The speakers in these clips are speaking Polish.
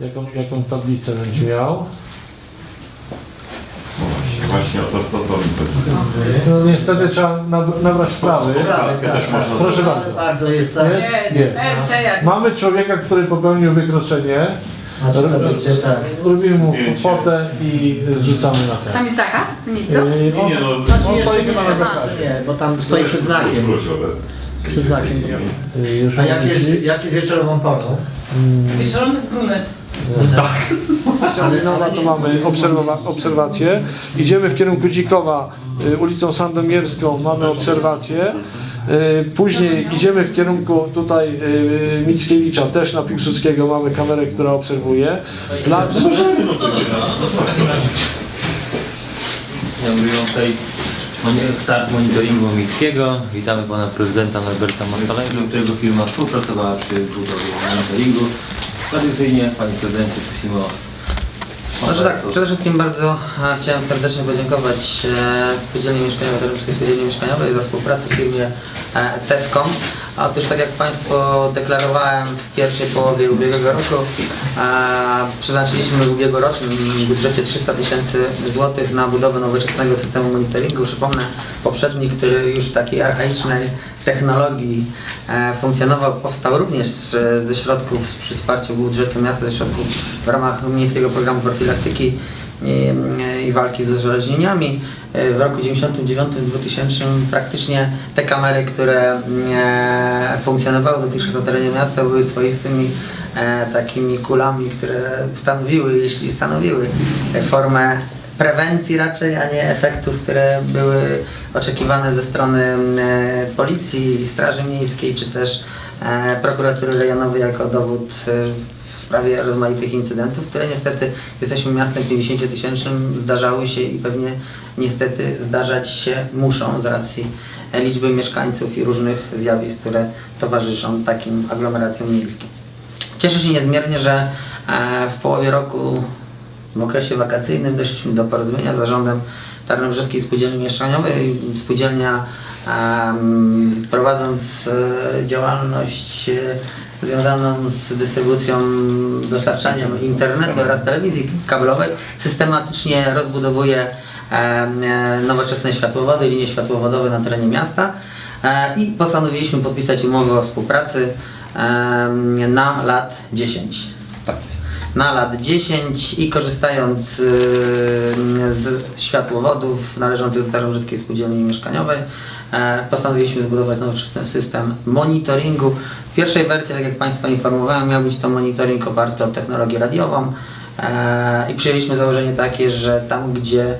Jaką, jaką tablicę będzie miał? Właśnie o to, to, to mi chodzi. No niestety trzeba nab- nabrać też można Proszę zrobić. bardzo. Bardzo jest tak. Jest? Jest, Jest. RT jak Mamy człowieka, który popełnił wykroczenie. Tak. Robimy mu Zdjęcie. fotę i zrzucamy na ten. Tam jest zakaz w miejscu? Yy, Nie, nie, no, on Jeszcze stoi nie, chyba na zakazie. nie, bo tam stoi przed znakiem. Przed znakiem. Już A jak mówię jest, jak jest wieczorową porą? Wieczorem jest brunet. Ale no, na to mamy obserwa- obserwację. Idziemy w kierunku Dzikowa, y, ulicą Sandomierską, mamy obserwację. Y, Później idziemy w kierunku tutaj y, Mickiewicza, też na Piłsudskiego mamy kamerę, która obserwuje. Plac, inaugurującej moni- start monitoringu miejskiego. Witamy pana prezydenta Norberta Mastalego, którego firma współpracowała przy budowie monitoringu. Tradycyjnie panie prezydencie prosimy o Znaczy tak, przede wszystkim bardzo e, chciałem serdecznie podziękować e, Spółdzielni Mieszkaniowej, Tarnowskiej Spółdzielni Mieszkaniowej za współpracę w firmie e, Tescom. Otóż tak jak Państwu deklarowałem w pierwszej połowie ubiegłego roku, e, przeznaczyliśmy w ubiegłorocznym budżecie 300 tysięcy złotych na budowę nowoczesnego systemu monitoringu. Przypomnę, poprzedni, który już w takiej archaicznej technologii e, funkcjonował, powstał również ze środków przy wsparciu budżetu miasta, ze środków w ramach miejskiego programu profilaktyki i, walki z uzależnieniami. E, W roku 99-2000 praktycznie te kamery, które e, funkcjonowały dotychczas na terenie miasta były swoistymi e, takimi kulami, które stanowiły, jeśli stanowiły formę prewencji raczej, a nie efektów, które były oczekiwane ze strony policji, straży miejskiej, czy też prokuratury rejonowej jako dowód sprawie rozmaitych incydentów, które niestety jesteśmy miastem 50 tysięcznym, zdarzały się i pewnie niestety zdarzać się muszą z racji liczby mieszkańców i różnych zjawisk, które towarzyszą takim aglomeracjom miejskim. Cieszę się niezmiernie, że e, w połowie roku w okresie wakacyjnym doszliśmy do porozumienia z zarządem Tarnobrzeskiej Spółdzielni Mieszkaniowej. Spółdzielnia prowadząc e, działalność e, związaną z dystrybucją, dostarczaniem internetu oraz telewizji kablowej systematycznie rozbudowuje e, nowoczesne światłowody, linie światłowodowe na terenie miasta e, i postanowiliśmy podpisać umowę o współpracy na lat 10 Tak jest. na lat 10 i korzystając y, z światłowodów należących do Tarnobrzeskiej Spółdzielni Mieszkaniowej postanowiliśmy zbudować nowoczesny system monitoringu. W pierwszej wersji, tak jak Państwa informowałem, miał być to monitoring oparty o technologię radiową e, i przyjęliśmy założenie takie, że tam gdzie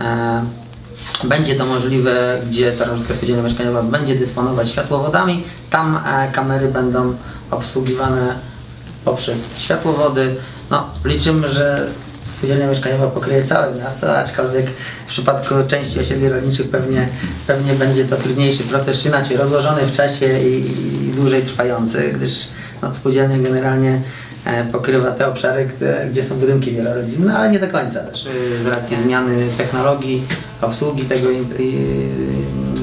e, będzie to możliwe, gdzie Tarnowska Spółdzielnia Mieszkaniowa będzie dysponować światłowodami, tam e, kamery będą obsługiwane poprzez światłowody. No, liczymy, że spółdzielnia mieszkaniowa pokryje całe miasto, aczkolwiek w przypadku części osiedli rolniczych pewnie, pewnie będzie to trudniejszy proces, inaczej rozłożony w czasie i, i dłużej trwający, gdyż no, spółdzielnia generalnie e, pokrywa te obszary, gdzie, są budynki wielorodzinne, ale nie do końca też. Y, Z racji zmiany technologii, obsługi tego in-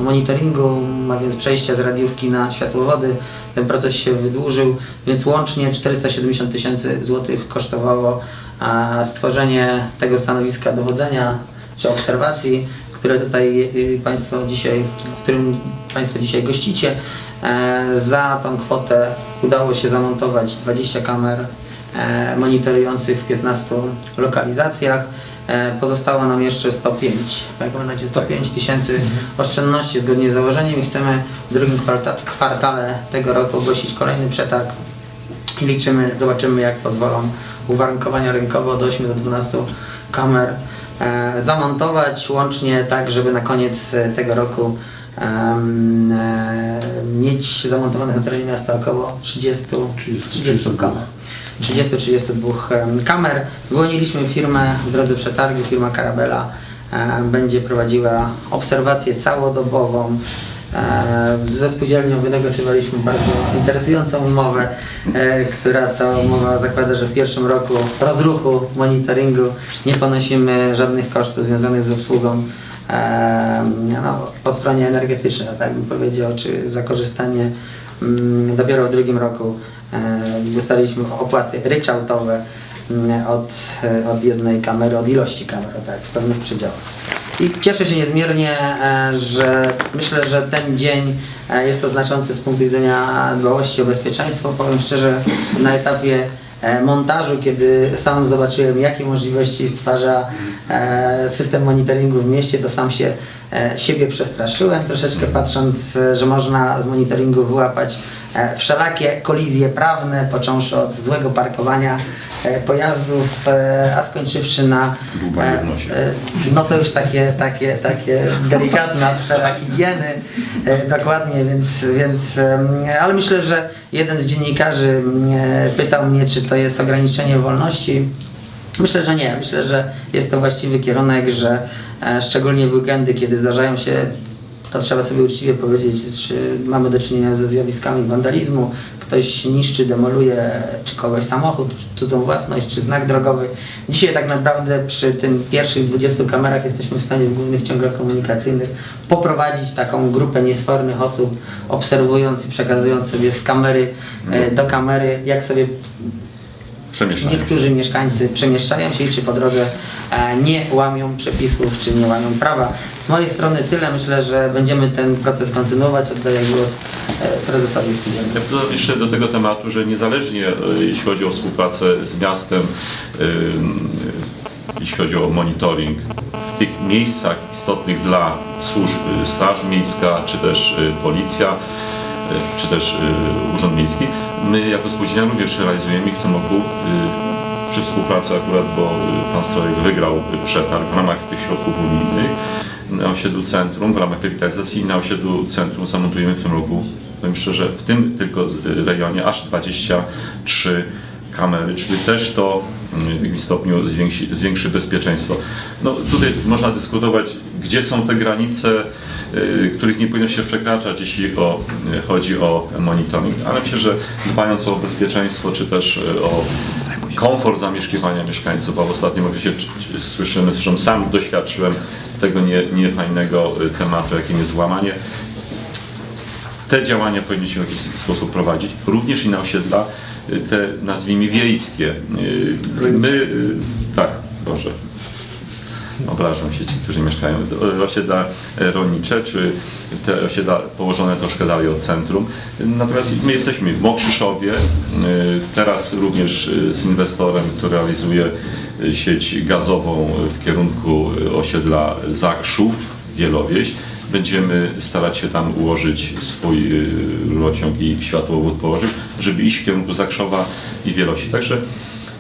monitoringu, a więc przejścia z radiówki na światłowody, ten proces się wydłużył, więc łącznie 470 tysięcy złotych kosztowało a, stworzenie tego stanowiska dowodzenia czy obserwacji, które tutaj y, Państwo dzisiaj, w którym Państwo dzisiaj gościcie. E, Za tą kwotę udało się zamontować 20 kamer e, monitorujących w 15 lokalizacjach. E, Pozostało nam jeszcze 105, jak pamiętacie, 105 tysięcy oszczędności zgodnie z założeniem i chcemy w drugim kwarta- kwartale tego roku ogłosić kolejny przetarg liczymy, zobaczymy jak pozwolą uwarunkowania rynkowe od 8 do 12 kamer e, zamontować łącznie tak, żeby na koniec e, tego roku e, mieć zamontowanych na terenie miasta około 30, 30 kamer. 30-32 em, kamer. Wyłoniliśmy firmę w drodze przetargu, firma Carabela e, będzie prowadziła obserwację całodobową. E, Ze spółdzielnią wynegocjowaliśmy bardzo interesującą umowę, e, która to umowa zakłada, że w pierwszym roku rozruchu monitoringu nie ponosimy żadnych kosztów związanych z obsługą e, no, po stronie energetycznej, tak bym powiedział, czy za korzystanie Mm, Dopiero w drugim roku ustaliliśmy opłaty ryczałtowe mm, od, od jednej kamery, od ilości kamer, tak, w pewnych przedziałach. I cieszę się niezmiernie, e, że myślę, że ten dzień e, jest to znaczący z punktu widzenia dbałości o bezpieczeństwo. Powiem szczerze, na etapie e, montażu, kiedy sam zobaczyłem, jakie możliwości stwarza system monitoringu w mieście, to sam się siebie przestraszyłem, troszeczkę patrząc, e, że można z monitoringu wyłapać e, wszelakie kolizje prawne, począwszy od złego parkowania e, pojazdów, e, a skończywszy na e, no to już takie, takie, takie delikatna sfera higieny, e, dokładnie, więc, więc ale myślę, że jeden z dziennikarzy mm, e, pytał mnie, czy to jest ograniczenie wolności. Myślę, że nie. Myślę, że jest to właściwy kierunek, że e, szczególnie w weekendy, kiedy zdarzają się to trzeba sobie uczciwie powiedzieć, że mamy do czynienia ze zjawiskami wandalizmu. Ktoś niszczy, demoluje czy kogoś samochód, czy cudzą własność, czy znak drogowy. Dzisiaj tak naprawdę przy tym pierwszych 20 kamerach jesteśmy w stanie w głównych ciągach komunikacyjnych poprowadzić taką grupę niesfornych osób, obserwując i przekazując sobie z kamery e, do kamery, jak sobie. Niektórzy mieszkańcy przemieszczają się i czy po drodze e, nie łamią przepisów, czy nie łamią prawa. Z mojej strony tyle. Myślę, że będziemy ten proces kontynuować. Oddaję głos e, prezesowi spółdzielni. Ja dodam jeszcze do tego tematu, że niezależnie e, jeśli chodzi o współpracę z miastem, jeśli chodzi o monitoring, w tych miejscach istotnych dla służb Straż Miejska, czy też Policja, czy też Urząd Miejski, my jako spółdzielnia również realizujemy ich w tym roku y, przy współpracy akurat, bo y, pan Strojek wygrał przetarg w ramach tych środków unijnych na osiedlu centrum, w ramach rewitalizacji na osiedlu centrum zamontujemy w tym roku, powiem szczerze, w tym tylko y, rejonie aż 23 kamery, czyli też to w jakimś stopniu zwiększy bezpieczeństwo. No tutaj można dyskutować, gdzie są te granice, y, których nie powinno się przekraczać, jeśli o, y, chodzi o monitoring, ale myślę, że dbając o bezpieczeństwo, czy też y, o komfort zamieszkiwania mieszkańców, a w ostatnim okresie słyszymy, zresztą sam doświadczyłem tego nie, niefajnego tematu, jakim jest złamanie. Te działania powinniśmy w jakiś sposób prowadzić, również i na osiedla te nazwijmy wiejskie. Y, My, y, tak, proszę. Obrażą się ci, którzy mieszkają. Osiedla rolnicze, czy te osiedla położone troszkę dalej od centrum. Natomiast my jesteśmy w Mokrzyszowie, y, teraz również z inwestorem, który realizuje sieć gazową w kierunku osiedla Zakrzów, Wielowieś. Będziemy starać się tam ułożyć swój y, rurociąg i światłowód położyć, żeby iść w kierunku Zakrzowa i Wielosi. Także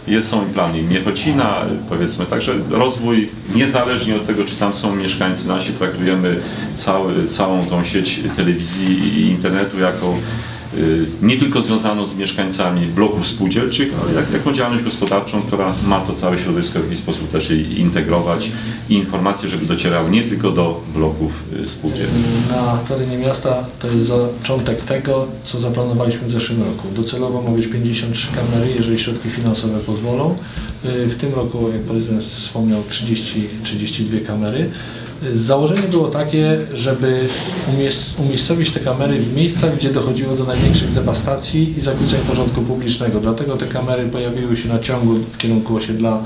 jest, są plany Miechocina, y, powiedzmy, także rozwój niezależnie od tego, czy tam są mieszkańcy nasi, traktujemy cały, całą tą sieć telewizji i internetu jako y, nie tylko związaną z mieszkańcami bloków spółdzielczych, ale jak, jaką działalność gospodarczą, która ma to całe środowisko w jakiś sposób też integrować i informacje, żeby docierały nie tylko do bloków y, spółdzielczych. Na terenie miasta to jest zaczątek tego, co zaplanowaliśmy w zeszłym roku. Docelowo ma być 53 kamery, jeżeli środki finansowe pozwolą. Y, W tym roku, jak prezydent wspomniał, 30, 32 kamery. Założenie było takie, żeby umiejscowić te kamery w miejscach, gdzie dochodziło do największych dewastacji i zakłóceń porządku publicznego. Dlatego te kamery pojawiły się na ciągu w kierunku osiedla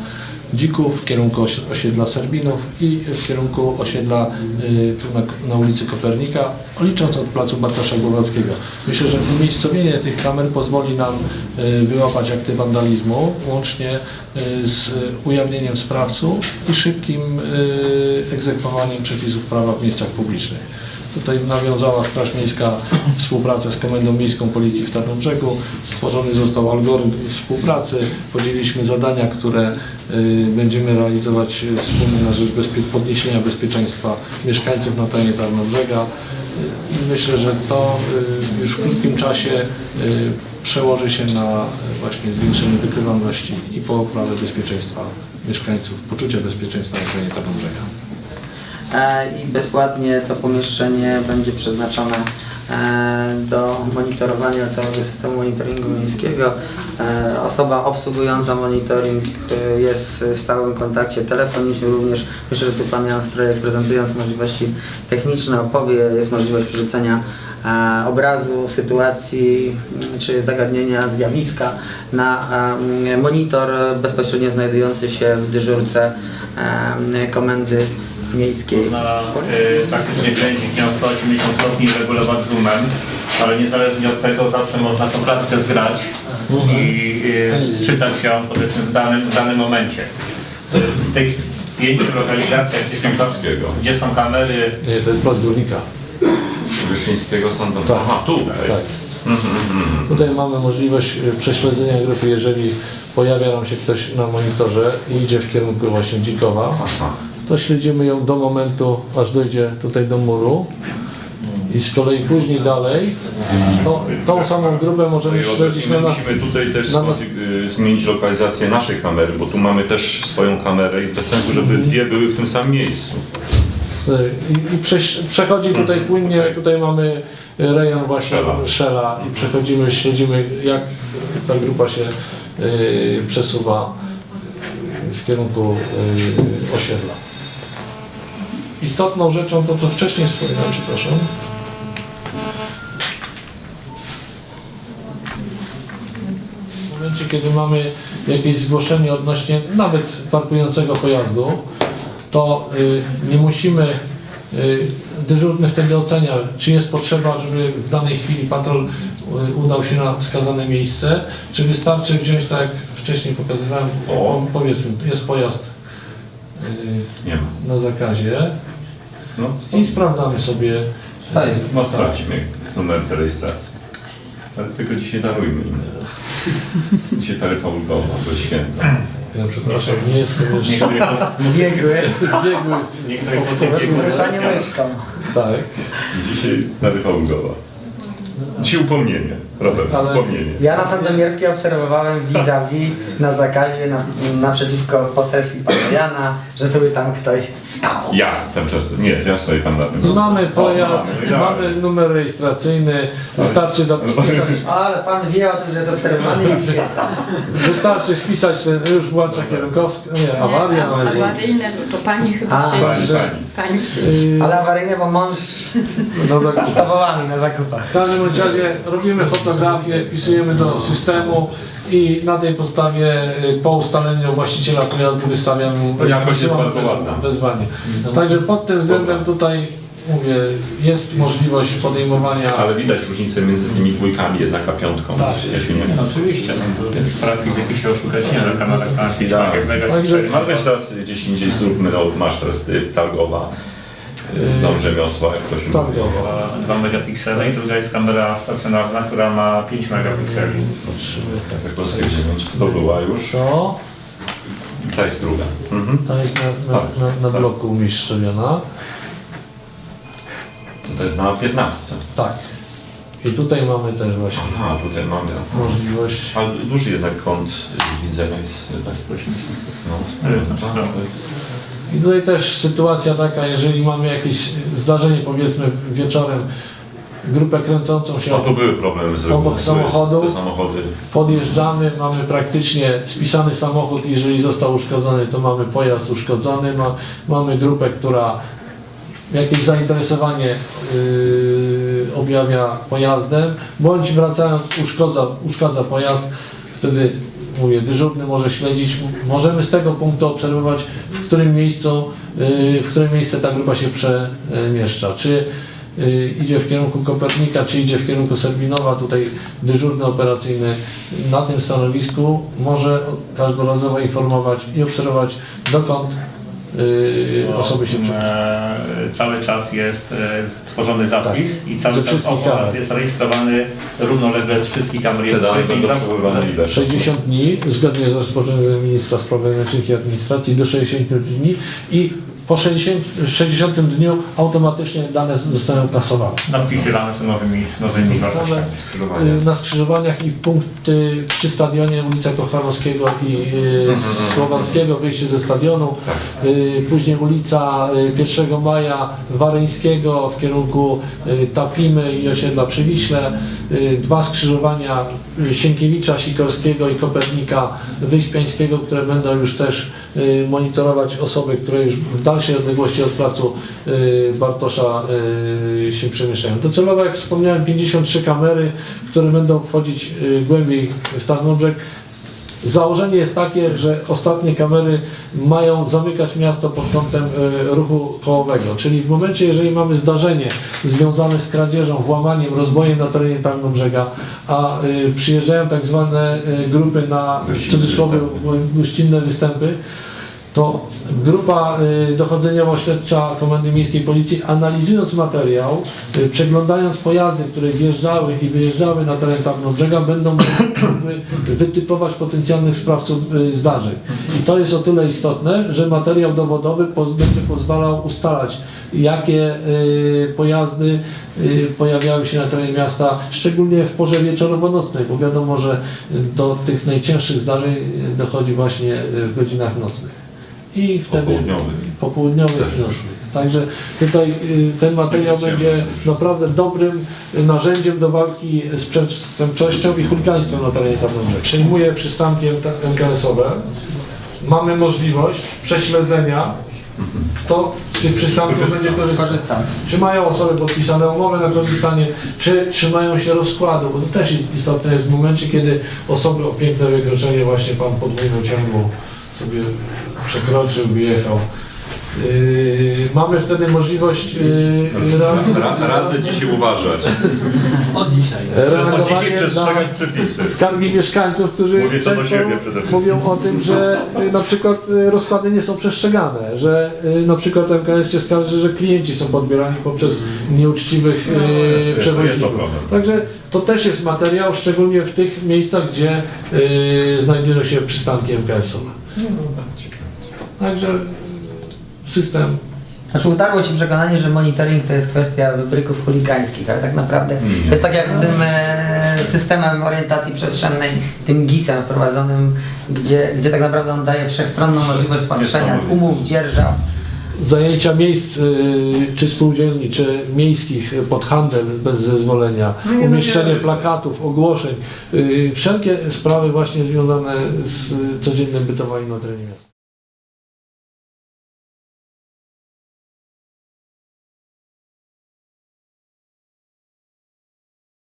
Dzików, w kierunku osi- osiedla Serbinów i w kierunku osiedla y, tu na, na ulicy Kopernika, licząc od placu Bartosza Głowackiego. Myślę, że umiejscowienie tych kamer pozwoli nam y, wyłapać akty wandalizmu, łącznie y, z ujawnieniem sprawców i szybkim egzekwowaniem przepisów prawa w miejscach publicznych. Tutaj nawiązała Straż Miejska współpracę z Komendą Miejską Policji w Tarnobrzegu. Stworzony został algorytm współpracy. Podzieliliśmy zadania, które y, będziemy realizować wspólnie na rzecz podniesienia bezpieczeństwa mieszkańców na terenie Tarnobrzega. Y, I myślę, że to y, już w krótkim czasie przełoży się na właśnie zwiększenie wykrywalności i poprawę bezpieczeństwa mieszkańców, poczucia bezpieczeństwa na terenie Tarnobrzega. E, i bezpłatnie to pomieszczenie będzie przeznaczone e, do monitorowania całego systemu monitoringu miejskiego. E, Osoba obsługująca monitoring jest w stałym kontakcie telefonicznym również. Myślę, że tu Pan Jan Strojek prezentując możliwości techniczne opowie, jest możliwość przerzucenia obrazu, sytuacji mm, czy zagadnienia, zjawiska na monitor bezpośrednio znajdujący się w dyżurce komendy miejskiej. Można y, praktycznie kręcić miał 180 stopni i regulować zoomem, ale niezależnie od tego zawsze można tą klatkę zgrać i y, sczytać ją powiedzmy w danym, w danym momencie. Y, W tych pięciu lokalizacjach, gdzie są, Wyszyńskiego. gdzie są kamery, Nie, to jest plac Górnika. Wyszyńskiego sądu. Tak. Aha, tutaj. Tak. Tutaj mamy możliwość y, prześledzenia grupy, jeżeli pojawia nam się ktoś na monitorze i idzie w kierunku właśnie Dzikowa, Aha. To śledzimy ją do momentu, aż dojdzie tutaj do muru. I z kolei później dalej, to, tą samą grupę możemy No śledzić na nas. Musimy tutaj też na nas- y, zmienić lokalizację naszej kamery, bo tu mamy też swoją kamerę i bez sensu, żeby dwie były w tym samym miejscu. I, i przechodzi tutaj płynnie, tutaj mamy rejon właśnie Szela. Szela i przechodzimy, śledzimy jak ta grupa się y, przesuwa w kierunku y, osiedla. Istotną rzeczą to, co wcześniej wspominałem, przepraszam, w momencie, kiedy mamy jakieś zgłoszenie odnośnie nawet parkującego pojazdu, to y, nie musimy, y, dyżurny wtedy ocenia, czy jest potrzeba, żeby w danej chwili patrol y, udał się na wskazane miejsce, czy wystarczy wziąć, tak jak wcześniej pokazywałem, O. powiedzmy, jest pojazd y, na zakazie No, i sprawdzamy sobie. Staje. no sprawdźmy numer rejestracji. Ale tylko dzisiaj darujmy im. Dzisiaj taryfa ulgowa, bo święto. Ja przepraszam, nie jestem niech jeszcze sobie, po- Biegły, biegły. niech sobie posypie ruszanie myszką. Tak. Dzisiaj taryfa ulgowa. Dzisiaj upomnienie, Robert, Ale-. Ja na Sandomierskiej obserwowałem vis-a-vis na zakazie na, naprzeciwko posesji pana Jana, że sobie tam ktoś stał. Ja tam często, nie, ja stoję tam na tym. Mamy pojazd, O, mamy, mamy numer rejestracyjny, wystarczy zapisać, Ale pan wie o tym, że jest obserwowany i wie. wystarczy spisać ten, już włącza kierunkowski, nie, awaria. Nie, Awaryjne, no to pani chyba A, siedzi. Pani, pani. Pani siedzi. Ale awaryjne, bo mąż no, z towołami na zakupach. w każdym bądź razie robimy fotografię, wpisujemy do systemu i na tej podstawie y, po ustaleniu właściciela pojazdu wystawiamy No, jakość jest bardzo wez- ładna. wezwanie. Także pod tym względem tutaj mówię, jest możliwość podejmowania Ale widać różnicę między tymi dwójkami, jednak a piątką. Tak. Ja się nie No, oczywiście, no to jest praktyk jakieś się oszukać nie da, kamera kręci, Tak. tak, mega Także- teraz gdzieś indziej zróbmy, no masz teraz y, targowa, y, dom rzemiosła, jak ktoś lubi. targowo. 2 megapiksele i druga jest kamera stacjonarna, która ma 5 megapikseli. Patrzymy Tak, tak. Polskie 9 to była już. To, Ta jest druga. Mhm. to jest na, na, na, na bloku umiejscowiona. To jest na 15. Tak. I tutaj mamy też właśnie Aha, tutaj mamy. możliwość. Ale duży jednak kąt widzenia jest. Bez 180 No, no, znaczy, to jest I tutaj też sytuacja taka, jeżeli mamy jakieś zdarzenie, powiedzmy wieczorem, grupę kręcącą się no tu były problemy z. Obok samochodu. Podjeżdżamy, mamy praktycznie spisany samochód, jeżeli został uszkodzony, to mamy pojazd uszkodzony, ma, mamy grupę, która jakieś zainteresowanie yy, objawia pojazdem, bądź wracając uszkodza, uszkadza pojazd, wtedy mówię, dyżurny może śledzić, możemy z tego punktu obserwować, w którym miejscu, yy, w którym miejsce ta grupa się przemieszcza. Czy yy, idzie w kierunku Kopernika, czy idzie w kierunku Serbinowa, tutaj dyżurny operacyjny na tym stanowisku może każdorazowo informować i obserwować dokąd yy, osoby się. E, Cały czas jest e, tworzony zapis i Ze cały czas obraz jest rejestrowany równolegle z wszystkich kamer Te dane jednostkowych. będą przechowywane ile? 60 dni, zgodnie z rozporządzeniem ministra spraw wewnętrznych i administracji, do 60 dni i po 60, 60 dniu automatycznie dane zostaną kasowane. Nadpisy dane są nowymi, nowymi wartościami. Skrzyżowania. Y, Na skrzyżowaniach i punkty przy stadionie ulica Kochanowskiego i y, Słowackiego, wyjście ze stadionu, y, później ulica y, 1 Maja Waryńskiego w kierunku Tapimy i osiedla przy Wiśle, y, dwa skrzyżowania Sienkiewicza, Sikorskiego i Kopernika Wyspiańskiego, które będą już też monitorować osoby, które już w danym dalszej odległości od placu y, Bartosza y, się przemieszczają. Docelowo, jak wspomniałem, 53 kamery, które będą wchodzić y, głębiej w Tarnobrzeg. Założenie jest takie, że ostatnie kamery mają zamykać miasto pod kątem ruchu kołowego, czyli w momencie, jeżeli mamy zdarzenie związane z kradzieżą, włamaniem, rozbojem na terenie Tarnobrzega, a przyjeżdżają tak zwane grupy na cudzysłowie gościnne występy, to grupa y, dochodzeniowo-śledcza Komendy Miejskiej Policji analizując materiał, y, przeglądając pojazdy, które wjeżdżały i wyjeżdżały na teren Tarnobrzega, będą wytypować potencjalnych sprawców y, zdarzeń. I to jest o tyle istotne, że materiał dowodowy będzie pozwalał ustalać, jakie pojazdy pojawiały się na terenie miasta, szczególnie w porze wieczorowo-nocnej, bo wiadomo, że do tych najcięższych zdarzeń dochodzi właśnie w godzinach nocnych. I wtedy Popołudniowych. popołudniowych. Także tutaj y, ten materiał Będzie naprawdę dobrym narzędziem do walki z przestępczością i chuligaństwem na terenie Tarnobrzeg. Przejmuje przystanki MKS-owe. Mamy możliwość prześledzenia, kto z tych przystanków Korzysta. będzie korzystał. Korzystam. Czy mają osoby podpisane umowę na korzystanie, czy trzymają się rozkładu, bo to też jest istotne jest w momencie, kiedy osoby o piękne wykroczenie, właśnie pan podwójną ciągłą sobie przekroczył, wyjechał. Yy, mamy wtedy możliwość yy, Ra, radzę dzisiaj uważać. Od dzisiaj. Że od dzisiaj przestrzegać przepisy. skargi mieszkańców, którzy Mówię to do często siebie przede wszystkim. mówią o tym, że y, na przykład y, rozkłady nie są przestrzegane, że y, na przykład MKS się skarży, że klienci są podbierani poprzez nieuczciwych No, jest- jest- jest to przewoźników. Także to też jest materiał, szczególnie w tych miejscach, gdzie y, znajdują się przystanki MKS-owe. Także system. Znaczy utarło się przekonanie, że monitoring to jest kwestia wybryków chuligańskich, ale tak naprawdę to jest tak jak z tym e, systemem orientacji przestrzennej, tym GIS-em wprowadzonym, gdzie, gdzie tak naprawdę on daje wszechstronną możliwość patrzenia umów, dzierżaw. Zajęcia miejsc y, czy spółdzielni, czy miejskich pod handel bez zezwolenia, No nie, no umieszczenie nie, plakatów, ogłoszeń, y, wszelkie sprawy właśnie związane z codziennym bytowaniem na terenie miasta.